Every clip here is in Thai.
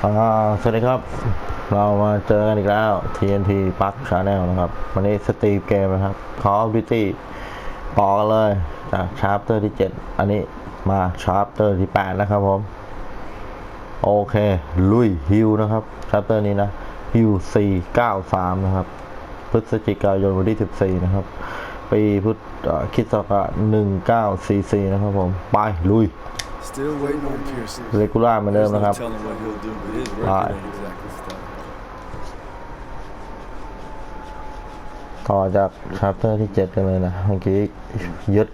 สวัสดีครับ เรามาเจอกันอีกแล้ว TNT Park Channel นะครับ วันนี้สตรีมเกมนะครับ Call of Duty ต่อกันเลย จากชาร์ปเตอร์ที่ 7 อันนี้มาชาร์ปเตอร์ที่ 8 นะครับผม โอเค ลุยฮิวนะครับชาร์ปเตอร์นี้นะฮิว493 นะครับ พฤศจิกายนวันที่ 14 นะครับ ปีพุทธเอ่อคริดศักราช1944 นะครับผม ไป ลุย Still waiting on Pearson. เรกูล่าเหมือนเดิม There's นะครับ no telling what he'll do, but his record Right. ain't exactly stellar. ต่อจากชาร์เตอร์ที่เจ็ดกันเลยนะเมื่อกี้ยึด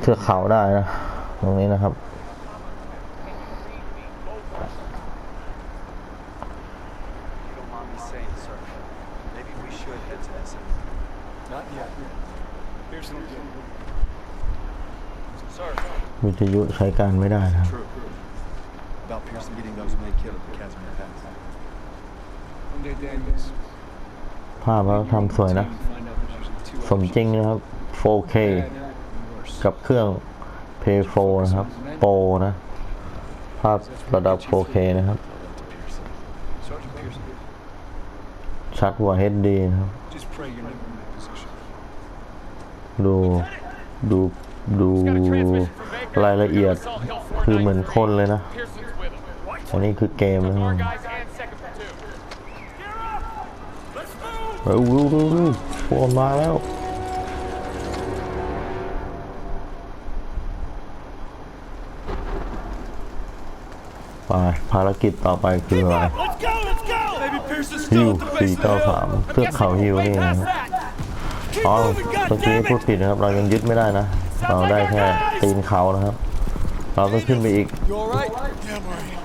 เทือกเขาได้นะ ตรงนี้นะครับ don't mind me saying, sir, maybe we should head to SM. Not yet. Pearson will get Sir, วิทยุใช้การไม่ได้นะครับ True. About Pearson getting those men killed at the Casimir Pass. Monday Daniels. ภาพแล้วทำสวยนะ Find out there's usually two สมจริงนะครับ 4K Bad and worse. กับเครื่อง Play 4 นะครับโปรนะ ภาพระดับ 4K นะครับ To Pearson. Sergeant Pearson, ชัดกว่า HD นะครับ just pray you're never in that position. ดู ดู ดูรายละเอียดคือเหมือนคนเลยนะ Pearson's with him. อันนี้คือเกมนะครับ Our guys and second platoon. เร็วเร็วเร็วเร็วพวกมันมาแล้วไปภารกิจต่อไปคืออะไร Maybe Pearson's ฮิวสี่เก้าสามเทือกเขาฮิวนี่นะครับอ๋อเมื่อกี้พูดผิดนะครับ เรายังยึดไม่ได้นะ เราได้แค่ตีนเขานะครับ เราต้องขึ้นไปอีก You alright? Yeah, I'm alright.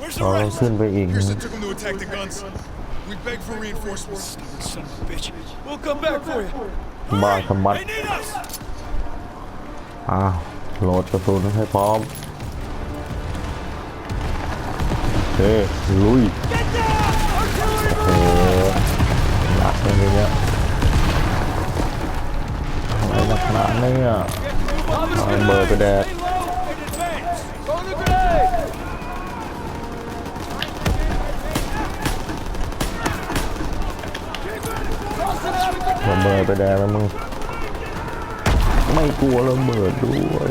Where's เรา the ต้อง rest? ขึ้นไปอีกนะ Pearson took him to attack the guns. We begged for reinforcements. Son of a bitch. We'll come back for you. บ้าสมัด They need us! อ้าวโหลดกระสุนให้พร้อมโอเคลุยโอ้โหหนักเลยทีเนี้ย นักหนาเนี่ยเอาเบอร์ไปแดก Throw the grenade! ระเบิดไปแดกแล้วมึง ไม่กลัวระเบิดด้วย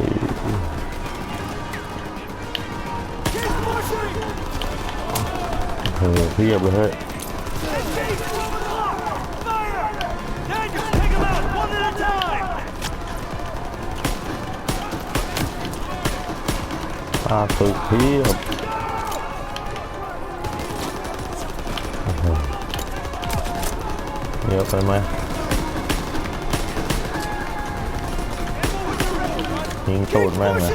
โอ้โหเพียบเลยเฮ้ย ตาตึกเพียบเยอะไปไหมยิงตูดแม่งเลย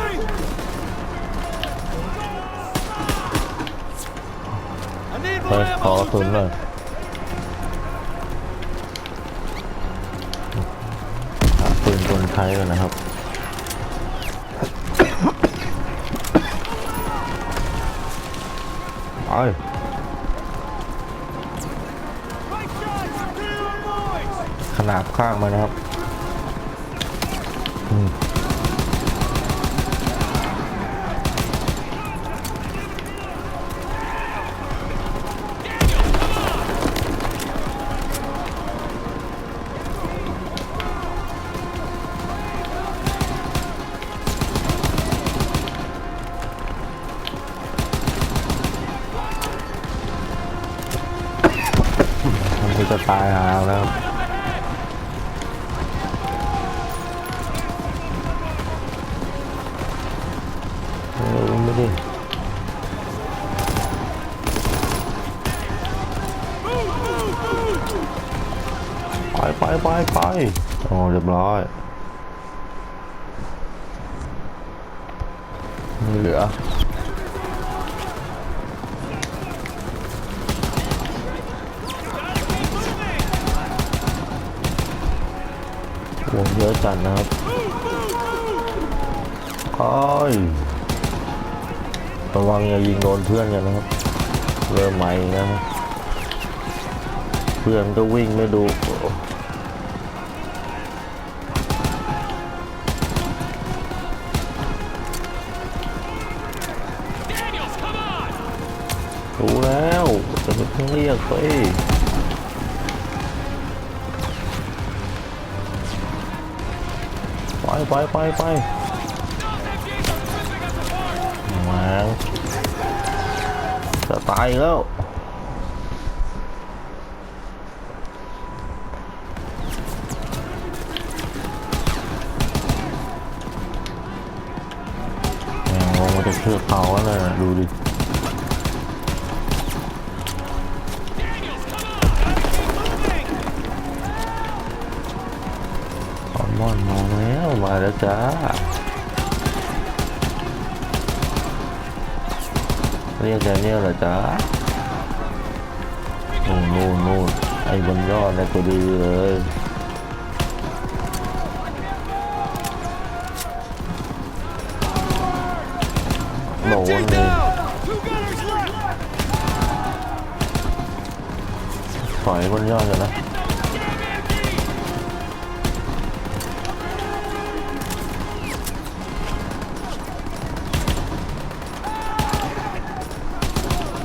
ไปขอกระสุนหน่อยปืนคนไทยกันนะครับ ไปขนาบข้างมานะครับ อืม ไปไปไปโอ้เรียบร้อยไม่เหลือวงเยอะจัดนะครับโอ้ยระวังอย่ายิงโดนเพื่อนกันนะครับ เริ่มใหม่นะ เพื่อนก็วิ่งไม่ดู ไปไปไปไปแหมงจะตายแล้วแมงลงมาจากเทือกเขาแล้วนะดูดิ แล้วจ้าเรียกแดเนียลเหรอจ้านู่นนู่นนู่นไอ้บนยอดเนี่ยตัวดีเลยโดนเลยถอยบนยอดกันนะโดนเลยโอ้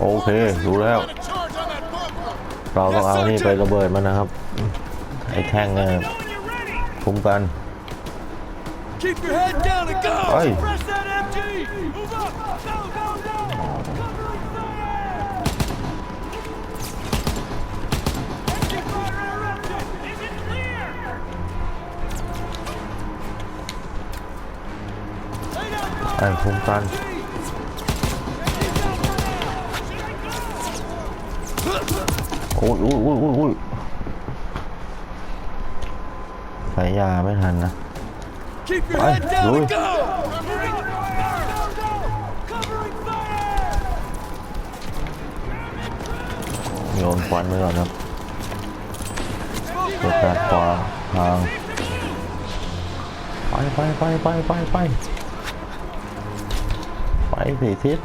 โอเครู้แล้ว on a charge on that bunker. เราต้องเอานี่ไประเบิดมันนะครับ ไอ้แท่งเนี่ย Know when you're ready! คุ้มกัน Keep your head down and go. เฮ้ย Press that MG! Move up! Go, go, go! Covering fire! MG fire interrupted! Is it clear? Lay down fire! ไอ้คุ้มกัน อ้ยโอ้ยโอ้ยโอ้ยโอ้ยยาไม่ทันนะ Keep your Bye. head down Louis. and go. Covering fire! Go, go! Covering fire! โยนควันไปก่อนครับเพื่อการขวาทางไปไปไปไปไปไปไปสี่ทิศ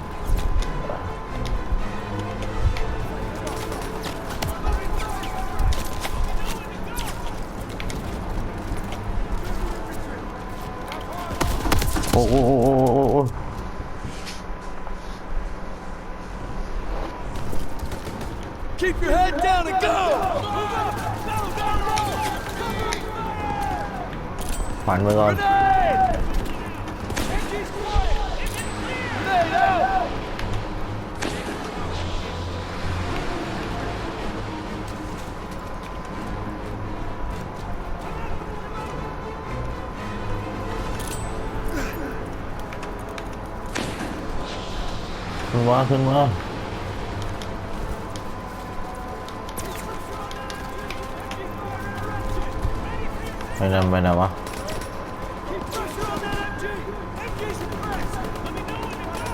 Keep your head down and go. ฝันไปก่อน ขึ้นมาขึ้นมาไปนำไปนะวะ Keep pressure on that MG! MG's in press! Let me know when to go!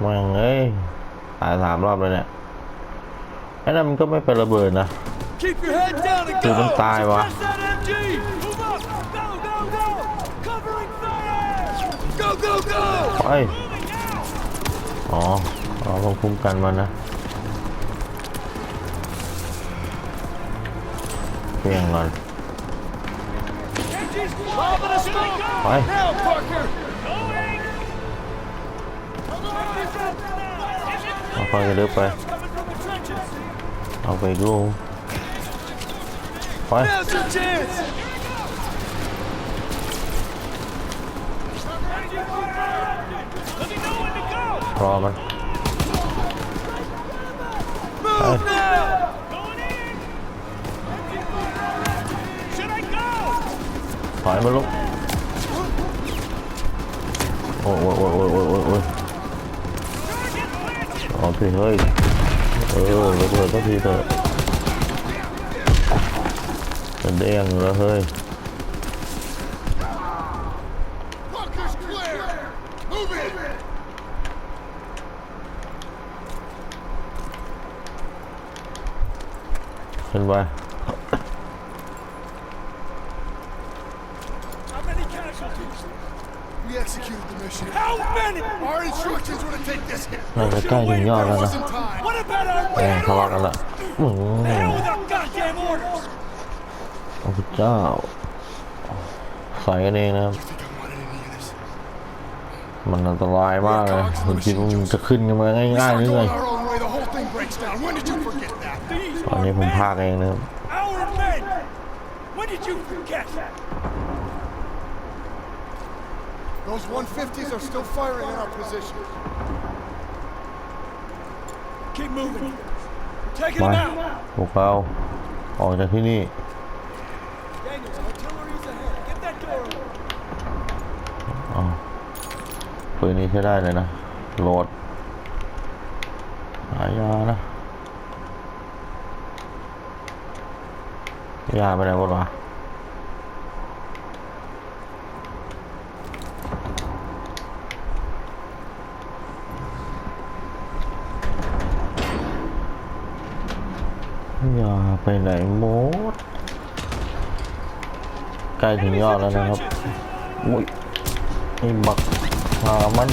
แม่งเอ้ยตายสามรอบเลยเนี่ยไอ้นั่นมันก็ไม่เป็นระเบิดนะ Keep your head down and คือมัน go. ตายวะ ไปอ๋ออ๋อผมคุ้มกันมันนะเพียงก่อนไปเอาไปเรื่อยไปเอาไปดูไป รอมันถอยมาลูกโอ้ยโอ้ยโอ้ยโอ้ยโอ้ยโอ้ยโอ้ย Target planted! เอาสิเฮ้ยเออระเบิดสักทีเถอะจะเด้งแล้วเฮ้ย ขึ้นไป How many casualties? We executed the mission. How many? Our instructions were to take this hit. น่าจะใกล้ถึงยอดแล้ว There นะ wasn't time. What about our แม่ง men? ทะเลาะกันละอืม The hell with our goddamn orders! โอ้พระเจ้าใส่กันเองนะครับ Think I wanted any of this? มันอันตรายมากเลยคุณคิดว่ามันจะขึ้นกันมาง่ายๆห Start รือ ตอน are นี้ผม men! พากเองนะครับ Our men! When did you forget? Those 150s are still firing on our position. Keep moving. Taking ไป them out! พวกเราออกจากที่นี่ Daniels, artillery's ahead. Get that door open. อ๋อปืนนี้ใช้ได้เลยนะ โหลดหายานะ ยาไปไหนหมดวะยาไปไหนหมดใกล้ถึงยอดแล้วนะครับอุ้ยไอ้บักหามัน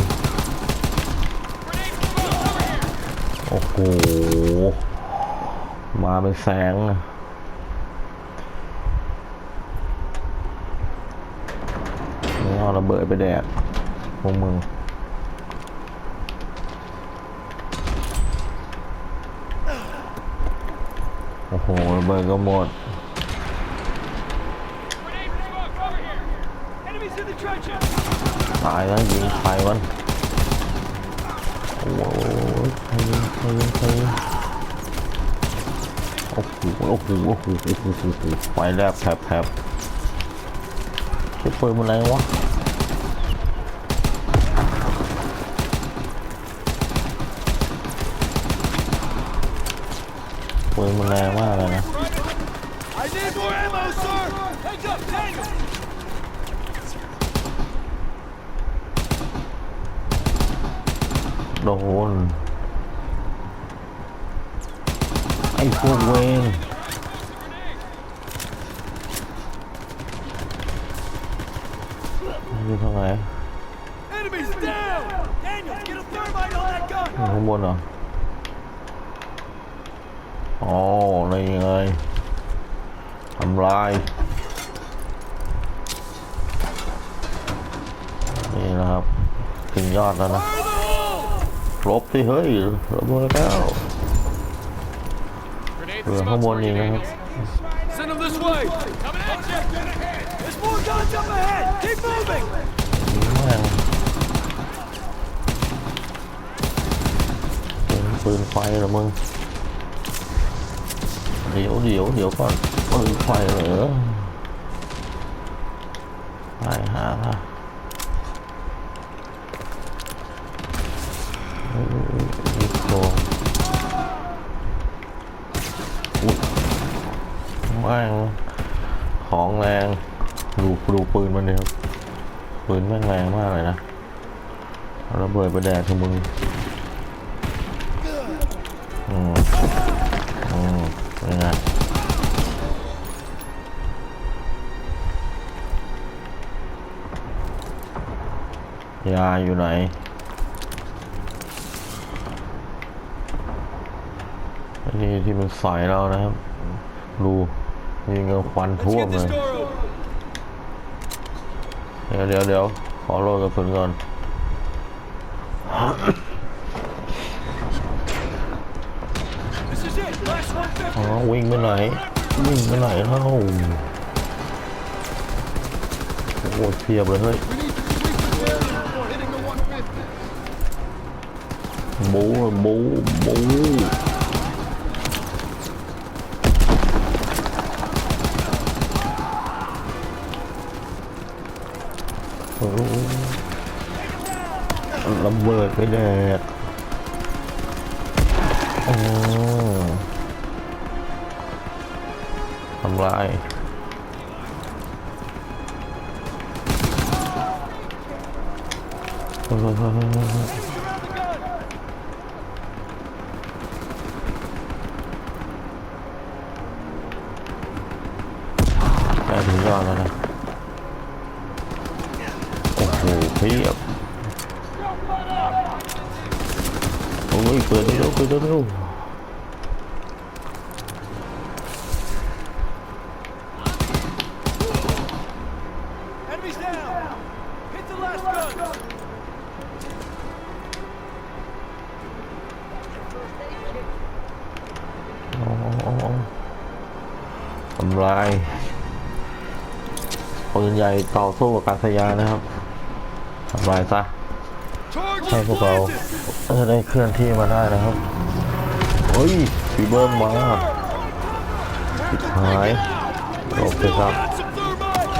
โอ้โหมาเป็นแสงอะนี่เอา ระเบิดไปแดกพวกมึงโอ้โหระเบิดก็หมด ตายแล้วยิงใครมันโอ้โหใครยิงใครยิงใครยิงโอ้โหโอ้โหโอ้โหโอ้โหไฟแลบแผลบแผลบใช้ปืนมันอะไรวะืนมันแรงมากเลยนะโดนไอ้พวกเวนอยู่ทางไหนข้างบนเหรอ อ๋อนี่ไงทำลาย นี่นะครับถึงยอดแล้วนะ Fire the hole! ลบสิเฮ้ยระเบิดแล้วเหลือข้างบนอีกนะครับ Send them this way! Coming at you! There's more guns up ahead! Keep moving! แม่งเป็นปืนไฟเหรอมึง เดี๋ยวเดี๋ยวเดี๋ยวก่อนปืนไฟเหรอไปหาค่ะอีกตัวอุ้ยแม่งของแรงดูดูปืนมันเดียวปืนแม่งแรงมากเลยนะเอาระเบิดไปแดกคือมึง ยาอยู่ไหน อันนี้ที่มันใส่เรานะครับดูยิงกับควันท่วมเลยเดี๋ยวเดี๋ยวเดี๋ยวขอโลดกระสุนก่อน This is it! Last 150! อ๋อวิ่งไปไหน วิ่งไปไหนเล่าโอ้โหเทียบเลยเฮ้ย บูบูบูโอ้โหระเบิดไปแดกโอ้ทำลายเฮ้ ล่าแล้วนะ โอ้โหเพียบโอ้ยเปิดเร็วเปิดเร็ว ญ่ต่อสู้กับการสยานนะครับทำลายซะให้พวกเราเออได้เคลื่อนที่มาได้นะครับเฮ้ยฟีเบิร์มมาปิดหายหลบไปครับ Got some thermite!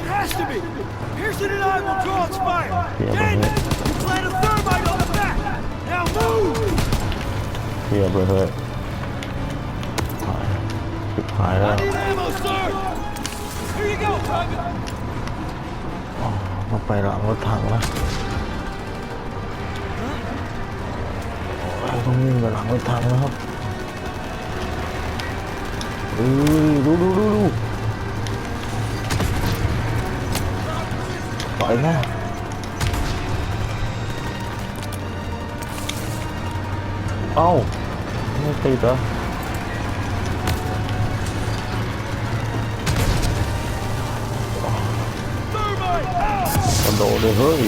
It has to be! Pearson and I will draw its fire! Yeah, Daniel, but- you plant a thermite on the back! Now move! เทียบเลยเฮ้ยหายปิดหายแล้ว Need ammo, sir! Here you go, Private! ต้องไปหลังรถถังนะต้องวิ่งไปหลังรถถังนะครับอ้ยดูดูดูดูต่อยนะเอ้าไม่ติดเหรอ เลยเฮ้ย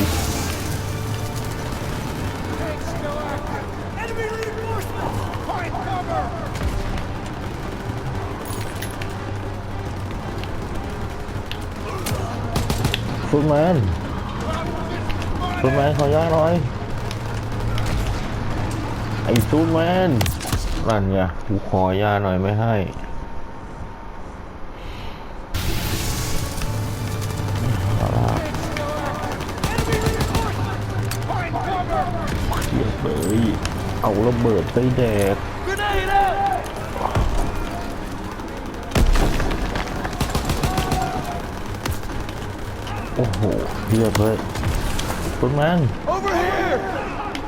Enemy reinforcements! Find cover! ฟูแมนฟูดแมนขอยาหน่อย ไอ้ฟูแมนนั่นไงกูขอยาหน่อยไม่ให้ เอาระเบิดไปแดก Grenade out! โอ้โหเฮียเฮ้ยฟูดแมน Over here!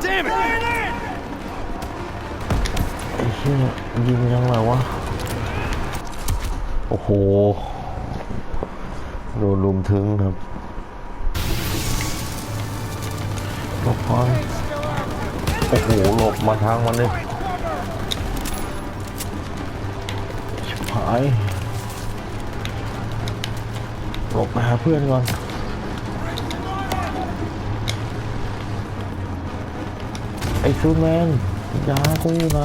Damn it! ไอ้เหี้ยยิงยังไงวะ โอ้โห โดนลุมถึงครับหลบก่อน โอ้โหหลบมาทางมันเลยชิบหายหลบมาหาเพื่อนก่อนไอ้ซูแมนยากูอยู่ไหน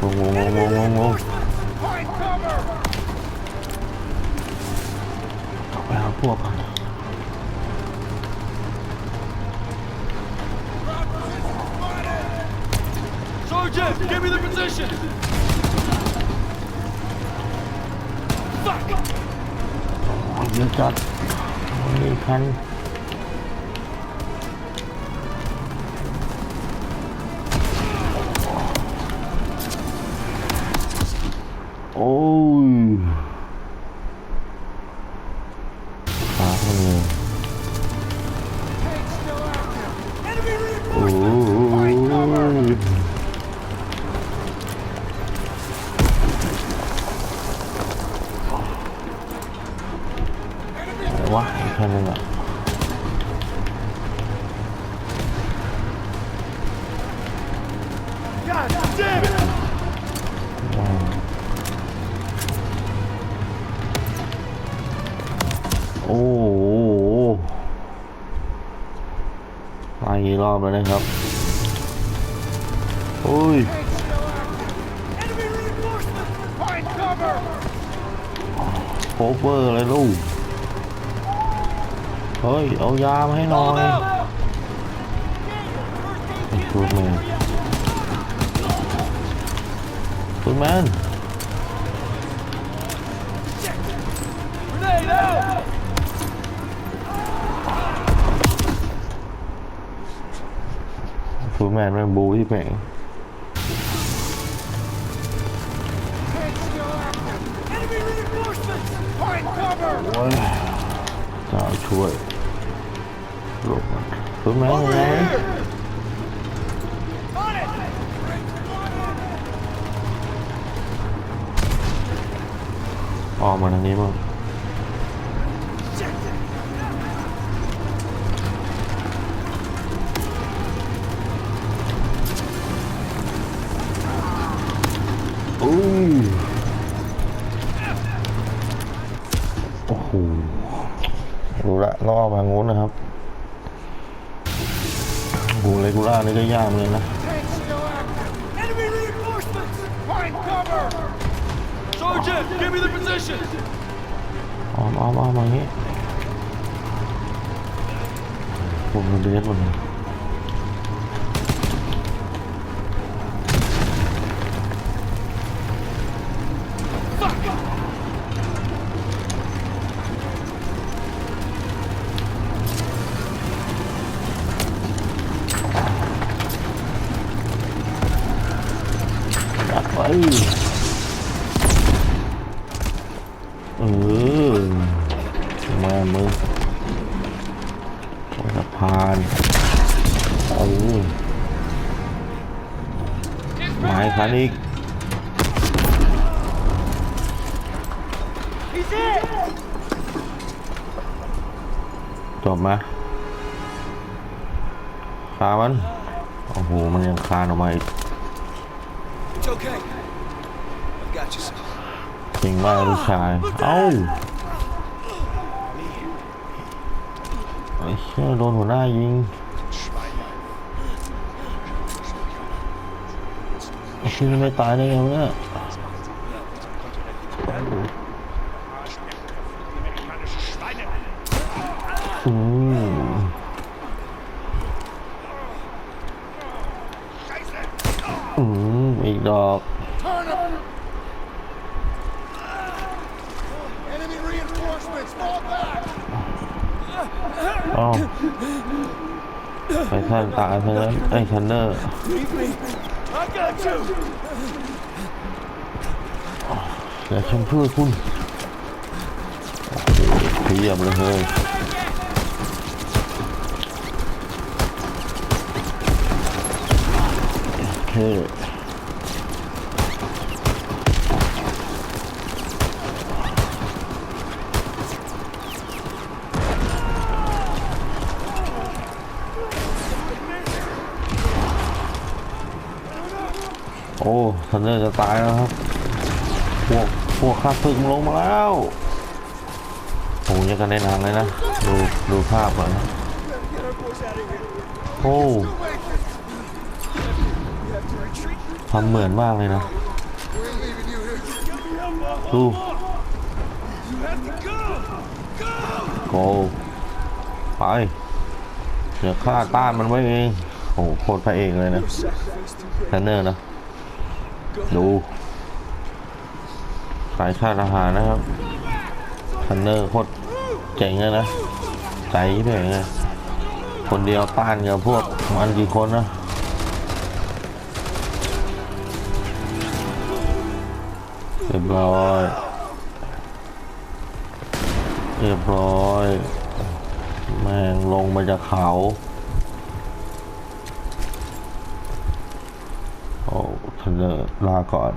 Whoa, whoa, whoa, whoa, whoa, whoa. Go ไปหาพวกก่อน Sergeant, give me the position! Fuck! Oh, you got... มีพัน 哦，啊，哇！你看这个。 แล้วนะครับโอ้ยโคเวอร์เลยลูกเฮ้ย เอายามาให้หน่อยไอ้ฟูดแมนฟูดแมน ฟูแมนแม่งบูที่แม่งโอ้ยเจ้าช่วยหลบมันฟูแมนไงออกมาทางนี้มั้ง Sergeant, give me the position! อ้อมอ้อมอ้ ไม้คันอีก He's in! จบไหมคามันโอ้โหมันยังคานออกมาอีก It's okay. I've got you, son. จริงมากลูก ชายเอ้าไอ้เชี่ยโดนหัวหน้ายิงไอ้เชี่ยนี่ไม่ตายได้ไงวะเนี่ยอืมอืมอีกดอก Turn him! Enemy reinforcements! Fall back! อ้าวไปท่านตายไปแล้วไอ้ชันเนอร์ Leave me! I got you! เดี๋ยวฉันช่วยคุณเพียบเลยเฮ้ยโอเคโอ้ ทันเนอร์จะตายแล้วครับ พวกพวกข้าศึกมันลงมาแล้วโอ้ยังกันในหนังเลยนะ ดูดูภาพก่อนนะโอ้ทำเหมือนมากเลยนะ ดูโกไป เดี๋ยวข้าต้านมันไว้เอง โอ้โหโคตรพระเอกเลยนะเทนเนอร์นะ ดูสายชาติทหารนะครับเทนเนอร์โคตรเจ๋งเลยนะใจแม่งเลยคนเดียวต้านกับพวกมันกี่คนนะเรียบร้อยเรียบร้อย แม่งลงมาจากเขา โอ้เธ อลาก่อน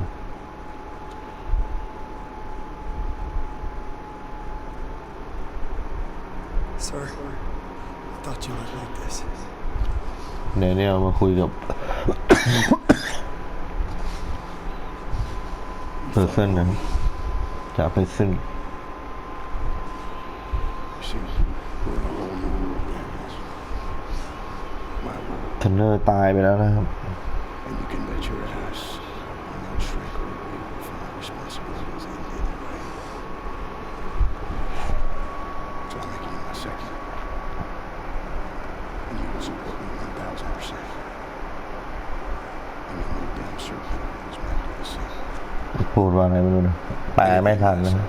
Sir, I thought you would like this. เดี๋ยวเนี่ยมาคุยกับเพอร์เซนนะครับจากเพอร์เซน See, we're in a whole new world, Daniels. My world, เทนเนอร์ตายไปแล้วนะครับ ว่าอะไรไม่รู้นะแปลไม่ทันนะครับ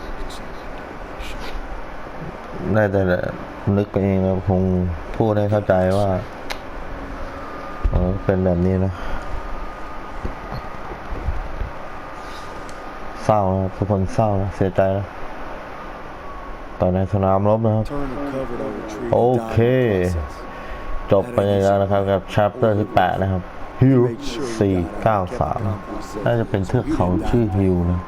ได้แต่นึกไปเองนะคงพูดให้เข้าใจว่าเออเป็นแบบนี้นะ เศร้านะทุกคนเศร้านะเสียใจนะต่อในสนามรบนะครับ Turner covered our retreat. Okay. and died in the process. จบไปแล้วนะครับกับ chapter ที่ 8 นะครับ ฮิว493น่าจะเป็นเทือกเขาชื่อฮิวนะ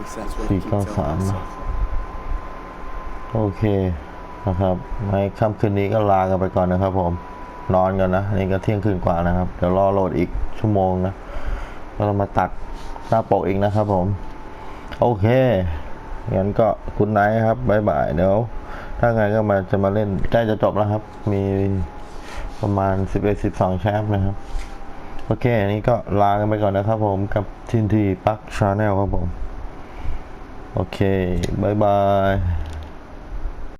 At least that's what I keep telling 493นะ myself. โอเคนะครับในค่ำคืนนี้ก็ลากันไปก่อนนะครับผมนอนกันนะนี่ก็เที่ยงคืนกว่านะครับ เดี๋ยวรอโหลดอีกชั่วโมงนะแล้วเรามาตัดหน้าปกอีกนะครับผม โอเคงั้นก็คุณไนท์ครับบ๊ายบายเดี๋ยว ถ้าไงก็มาจะมาเล่นใกล้จะจบแล้วครับ มีประมาณ 11 12 แชมป์นะครับ โอเค อันนี้ก็ลากันไปก่อนนะครับผมกับทินทีปักชาแนลครับผม โอเคบายบาย